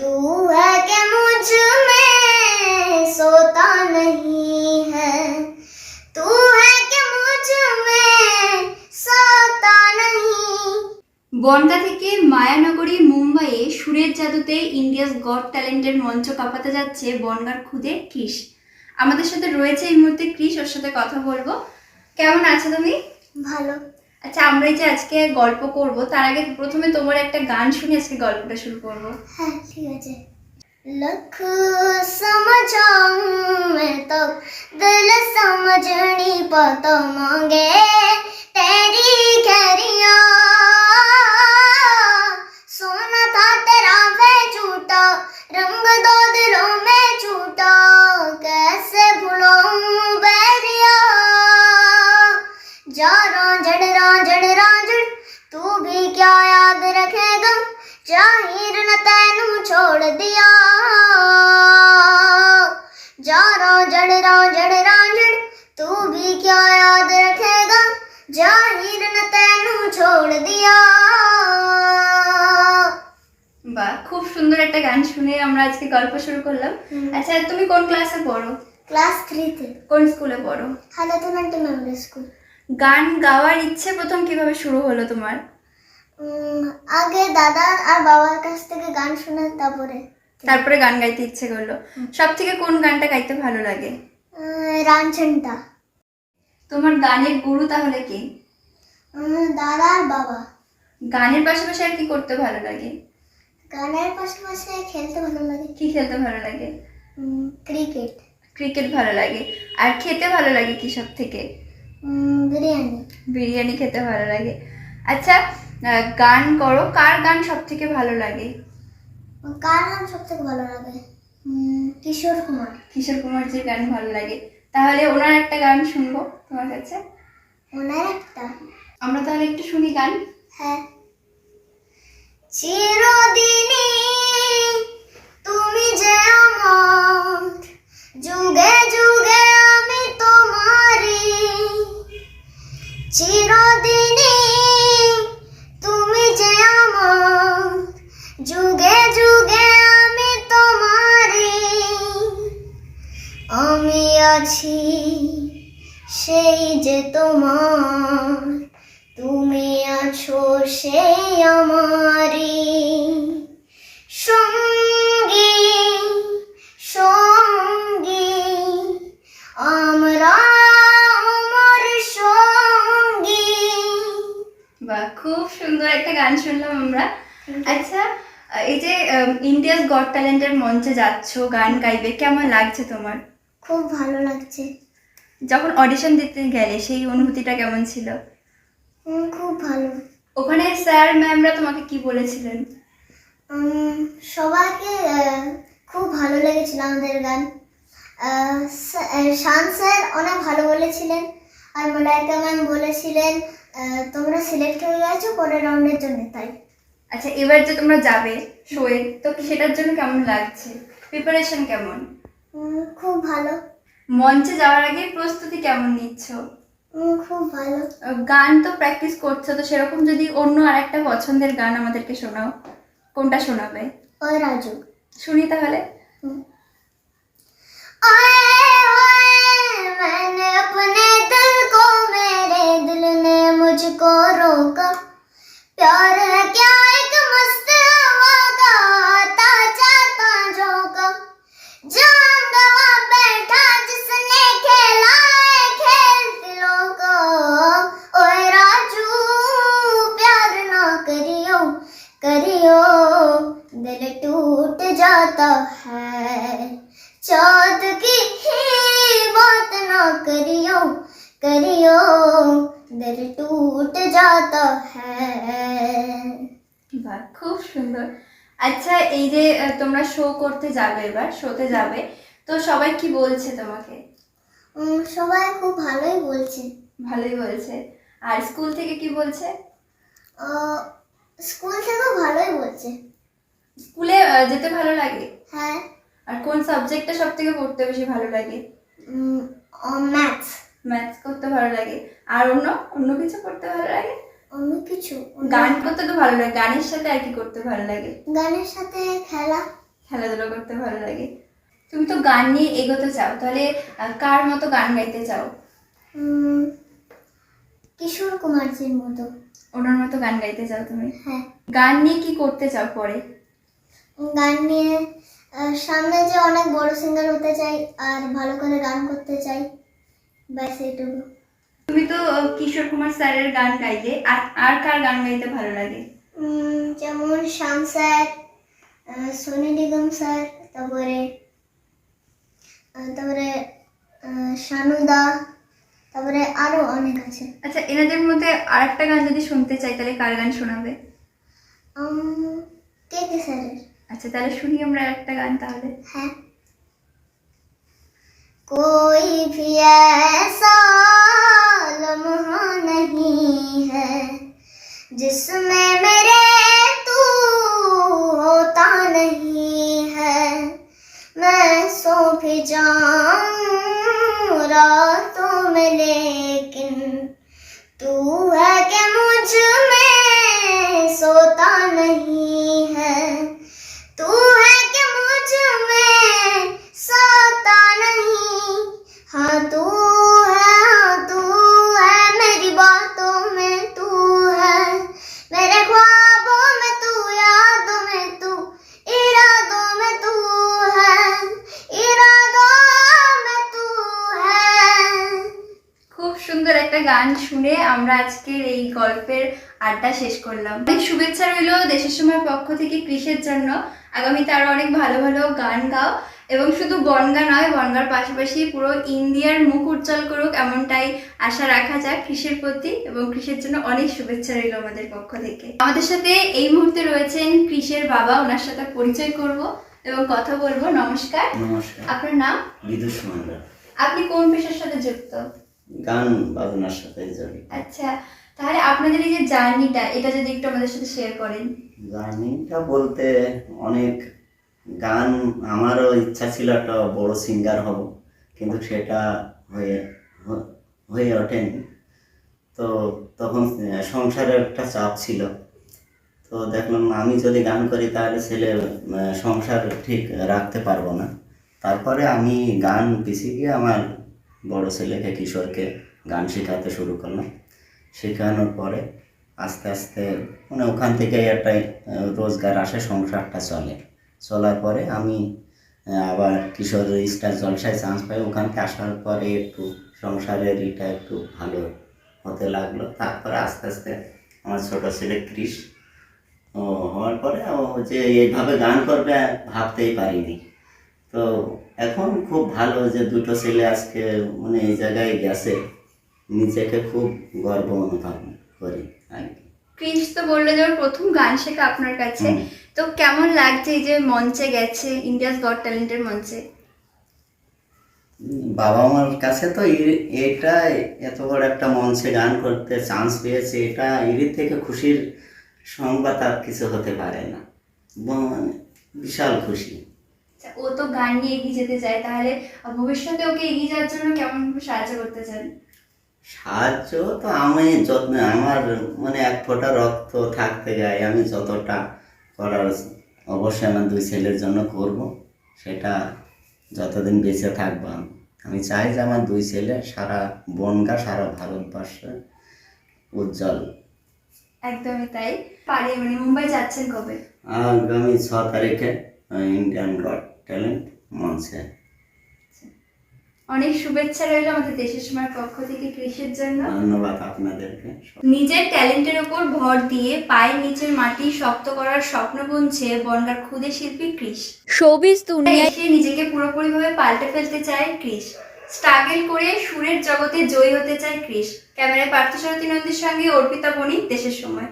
तू है कि मुझ में सोता नहीं है। तू है कि मुझ में सोता नहीं। বনগা থেকে মায়ানগরী মুম্বাইয়ে সুরের জাদুতে ইন্ডিয়াস গড ট্যালেন্টের মঞ্চ কাঁপাতে যাচ্ছে বনগার খুদে কৃষ আমাদের সাথে রয়েছে এই মুহূর্তে কৃষ ওর সাথে কথা বলব। কেমন আছো তুমি? ভালো। আচ্ছা আমরা এই যে আজকে গল্প করব তার আগে প্রথমে তোমার একটা গান শুনে আজকে গল্পটা শুরু করব হ্যাঁ ঠিক আছে लख समझाऊं मैं तो दिल समझ नहीं पाता मांगे तेरी खैरिया छोड़ दिया जा रांझड़ रांझड़ रांझड़ तू भी क्या याद रखेगा जाहिर न तैनू छोड़ दिया বা খুব সুন্দর একটা গান শুনে আমরা আজকে গল্প শুরু করলাম আচ্ছা তুমি কোন ক্লাসে পড়ো ক্লাস থ্রিতে কোন স্কুলে পড়ো হালাতুনান্টি মেমোরি স্কুল গান গাওয়ার ইচ্ছে প্রথম কিভাবে শুরু হলো তোমার আগে দাদা আর বাবার কাছ থেকে গান শোনা তারপরে তারপরে গান গাইতে ইচ্ছে করল। সব থেকে কোন গানটা গাইতে ভালো লাগে? রানছনটা। তোমার গানের গুরু তাহলে কি? দাদা আর বাবা। গানের পাশাপাশি আর কি করতে ভালো লাগে? গানের পাশাপাশি খেলতে ভালো লাগে। কি খেলতে ভালো লাগে? ক্রিকেট। ক্রিকেট ভালো লাগে। আর খেতে ভালো লাগে কি সব থেকে বিরিয়ানি। বিরিয়ানি খেতে ভালো লাগে। আচ্ছা গান করো। কার গান সব থেকে ভালো লাগে? কার গান সব থেকে ভালো লাগে? কিশোর কুমার। কিশোর কুমারজির গান ভালো লাগে। তাহলে ওনার একটা গান শুনব তোমার কাছে। ওনার একটা? আমরা তাহলে একটু শুনি গান। হ্যাঁ। চিরদিনই তুমি যে আমার যুগে যুগে আমি তোমারি চিরদিনই ইন্ডিয়াস গড ট্যালেন্টের মঞ্চে যাচ্ছ গান গাইবে কেমন লাগছে তোমার? খুব ভালো লাগছে। যখন অডিশন দিতে গেলে সেই অনুভূতিটা কেমন ছিল? খুব ভালো। ওখানে স্যার ম্যামরা তোমাকে কি বলেছিলেন? সবাইকে খুব ভালো লেগেছিল আমাদের গান। শান স্যার অনেক ভালো বলেছিলেন। আর মলাইকা ম্যাম বলেছিলেন তোমরা সিলেক্ট হয়ে গেছো পরের রাউন্ডের জন্য তাই। আচ্ছা এবার যে তোমরা যাবে শোয়ে তো সেটার জন্য কেমন লাগছে প্রিপারেশন কেমন উম, খুব ভালো মঞ্চে যাওয়ার আগে প্রস্তুতি কেমন নিচ্ছ উম, খুব ভালো আহ, গান তো প্র্যাকটিস করছো তো সেরকম যদি অন্য আরেকটা পছন্দের গান আমাদেরকে শোনাও কোনটা শোনাবে ওই রাজু শুনি তাহলে ओए ओए मैंने अपने दिल को मेरे दिल ने मुझको रोका प्यार है क्या जाता है चाँद की ही बात ना करियो करियो दिल टूट जाता है বাহ খুব সুন্দর আচ্ছা এই যে আহ, তোমরা শো করতে যাবে এবার শোতে যাবে তো সবাই কি বলছে তোমাকে উম, সবাই খুব ভালোই বলছে ভালোই বলছে আর স্কুল থেকে কি বলছে আহ, স্কুল থেকেও ভালোই বলছে স্কুলে যেতে ভালো লাগে? হ্যাঁ। আর কোন সাবজেক্টটা সব থেকে পড়তে বেশি ভালো লাগে? ম্যাথস ম্যাথস করতে ভালো লাগে। আর অন্য অন্য কিছু করতে ভালো লাগে? অন্য কিছু। গান করতে তো ভালো লাগে। গানের সাথে আর কি করতে ভালো লাগে? গানের সাথে খেলা। খেলাধুলা করতে ভালো লাগে। তুমি তো গান নিয়ে এগোতে চাও তাহলে কার মতো গান গাইতে চাও? কিশোর কুমারজির মতো। ওনার মতো গান গাইতে চাও তুমি? হ্যাঁ। গান নিয়ে কি করতে চাও পরে? গান নিয়ে সামনে যে অনেক বড় সিঙ্গার হতে চাই আর ভালো করে গান করতে চাই ব্যাস এইটুকু। তুমি তো কিশোর কুমার স্যারের গান গাইলে আর আর কার গান গাইতে ভালো লাগে? যেমন শ্যাম স্যার সোনি নিগম স্যার তারপরে তারপরে শানুদা তারপরে আরও অনেক আছে। আচ্ছা এনাদের মধ্যে আর একটা গান যদি শুনতে চাই তাহলে কার গান শোনাবে? কে কে স্যারের? আচ্ছা তাহলে শুনি আমরা একটা গান তাহলে है कोई भी ऐसा लम्हा नहीं है जिसमें मेरे तू होता नहीं है मैं सो भी जाऊं रातों में लेकिन तू আমরা আজকের এই গল্পের আড্ডা শেষ করলাম। অনেক শুভেচ্ছা রইল দেশের সময় পক্ষ থেকে কৃষের জন্য। আগামীতে আরও অনেক ভালো ভালো গান গাও এবং শুধু বনগা নয় বনগার পাশাপাশি পুরো ইন্ডিয়ার মুখ উজ্জ্বল করুক এমনটাই আশা রাখা যাক কৃষির প্রতি এবং কৃষির জন্য অনেক শুভেচ্ছা রইল আমাদের পক্ষ থেকে। আমাদের সাথে এই মুহূর্তে রয়েছেন কৃষের বাবা ওনার সাথে পরিচয় করব এবং কথা বলব। নমস্কার। নমস্কার। আপনার নাম? বিদুষ মান্ডা আপনি কোন পেশার সাথে যুক্ত? গান বাজনার সাথে জড়িত। আচ্ছা তাহলে আপনাদের এই যে জার্নিটা এটা যদি একটু আমাদের সাথে শেয়ার করেন। গানটা বলতে অনেক গান আমারও ইচ্ছা ছিল একটা বড় সিঙ্গার হব কিন্তু সেটা হয়ে হয়ে ওঠেনি। তো তখন সংসারের একটা চাপ ছিল। তো দেখলাম আমি যদি গান করি তাহলে ছেলে সংসার ঠিক রাখতে পারব না। তারপরে আমি গান পিছিয়ে গিয়ে আমার বড় ছেলেকে, কিশোরকে গান শেখাতে শুরু করলাম। শেখানোর পরে আস্তে আস্তে মানে ওখান থেকে একটা রোজগার আসে, সংসারটা চলে। চলার পরে আমি আবার কিশোর স্টার জলসায় চান্স পাই। ওখান থেকে আসার পরে একটু সংসারের এটা একটু ভালো হতে লাগল। তারপরে আস্তে আস্তে আমার ছোট ছেলে ক্রিস ও হওয়ার পরে ও যে এইভাবে গান করবে ভাবতেই পারিনি। তো এখন খুব ভালো যে দুটো ছেলে আজকে মানে এই জায়গায় গেছে। নিজেকে খুব গর্ব অনুভব করি আর কি। ক্রিস তো বলল যে প্রথম গান শেখা আপনার কাছে। তো কেমন লাগছে এই যে মঞ্চে গেছে ইন্ডিয়াস গড ট্যালেন্টের মঞ্চে? বাবা মার কাছে তো এটা এত বড় একটা মঞ্চে গান করতে চান্স পেয়েছে এটা এর থেকে খুশির সংবাদ আর কিছু হতে পারে না। মানে বিশাল খুশি। ও তো গান নিয়ে এগিয়ে যেতে চায় তাহলে ভবিষ্যতে ওকে এগিয়ে যাওয়ার জন্য কেমন সাহায্য করতে চান? সাহায্য তো আমি যত্ন আমার মানে এক ফোঁটা রক্ত থাকতে গায়ে আমি যতটা করার অবশ্যই আমার দুই ছেলের জন্য করব সেটা যতদিন বেঁচে থাকব আমি। আমি চাই যে আমার দুই ছেলে সারা বনগা সারা ভারতবর্ষে উজ্জ্বল। একদমই তাই। পারে মানে মুম্বাই যাচ্ছেন কবে? আগামী ছ তারিখে ইন্ডিয়ান গড ট্যালেন্ট মঞ্চে অনেক শুভেচ্ছা রইল আমাদের দেশের সময়ের পক্ষ থেকে কৃষির জন্য। ধন্যবাদ আপনাদেরকে। নিজের ট্যালেন্টের উপর ভর দিয়ে পায়ের নিচের মাটি শক্ত করার স্বপ্ন বুনছে বনগার ক্ষুদে শিল্পী ক্রিস শোবিজ দুনিয়ায় এসে নিজেকে পুরোপুরিভাবে পাল্টে ফেলতে চায় ক্রিস স্ট্রাগল করে সুরের জগতে জয়ী হতে চায় ক্রিস ক্যামেরায় পার্থসারথী নন্দীর সঙ্গে অর্পিতা বণিক দেশের সময়।